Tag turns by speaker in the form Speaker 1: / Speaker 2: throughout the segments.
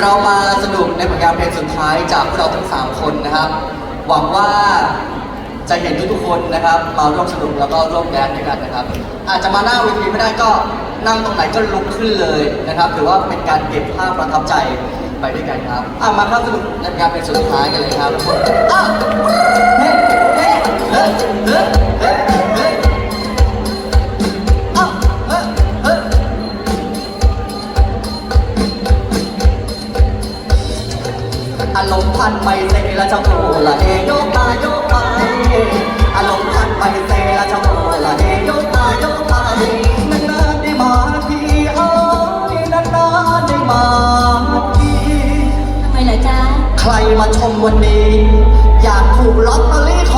Speaker 1: เรามาสนุกในผลงานเพลงสุดท้ายจากพวกเราทั้ง 3 คนนะครับ หวังว่าจะเห็นทุกๆคนนะครับ มาร่วมสนุกแล้วก็ร่วมแดนด้วยกันนะครับ อาจจะมาหน้าเวทีไม่ได้ก็นั่งตรงไหนก็ลุกขึ้นเลยนะครับถือว่าเป็นการเก็บภาพประทับใจไปด้วยกันครับอะมาเข้าสนุกในผลงานเพลงสุดท้ายกันเลยครับอะเฮ้เฮ้เฮ้เฮ้เฮ้เฮ้ พันไปเซละเจ้าโอละเฮโยกมาโยกไปอารมณ์พันไปเซละเจ้าโอละเฮโยกมาโยกไปนานๆได้มาทีเอ้ยนานๆได้มาที
Speaker 2: ทำไมเหรอจ๊ะ
Speaker 1: ใครมาชมวันนี้ อยากถูกลอตเตอรี่ขอ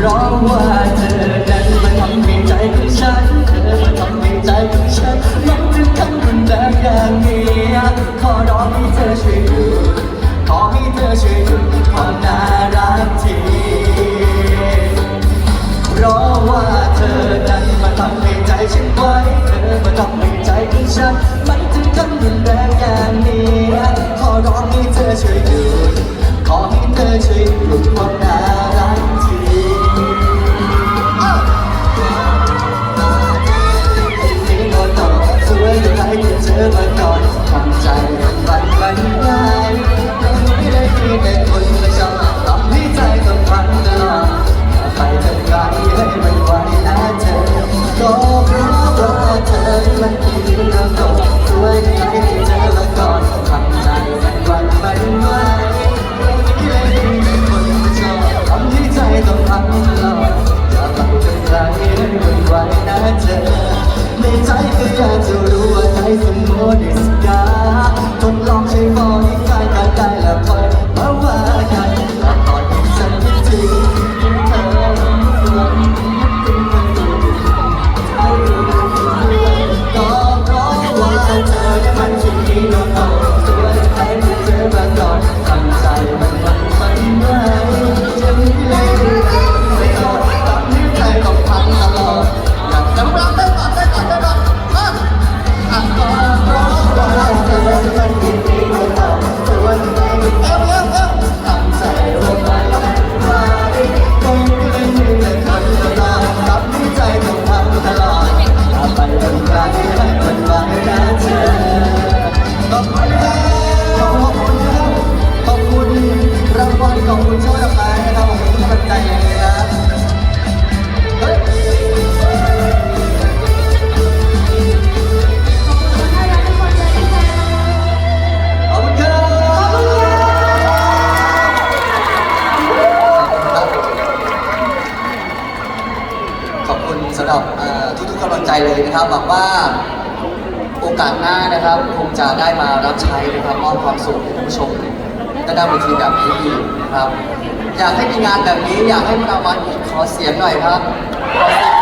Speaker 1: เพราะว่าเธ
Speaker 3: อนั้นมาทำให้ใจของฉันเธอมาทำให้ใจของฉันมันถึงขั้นรุนแรงอย่างนี้ขอร้องให้เธอช่วยดูขอให้เธอช่วยดูความน่ารักทีเพราะว่าเธอนั้นมาทำให้ใจฉันไว้เธอมาทำให้ใจของฉันมันถึงขั้นรุนแรงอย่างนี้ขอร้องให้เธอช่วยหยุดขอให้เธอช่วยหยุดความ ใจมันหวันไม่ไขอบคุณ
Speaker 1: สำหรับทุกๆกำลังใจเลยนะครับหวังว่าโอกาสหน้านะครับคงจะได้มารับใช้นะครับมอบความสุขให้ผู้ชมได้ได้เวทีแบบนี้อีกนะครับ อยากให้มีงานแบบนี้อยากให้มันอามาอีกขอเสียงหน่อยครับขอเสียง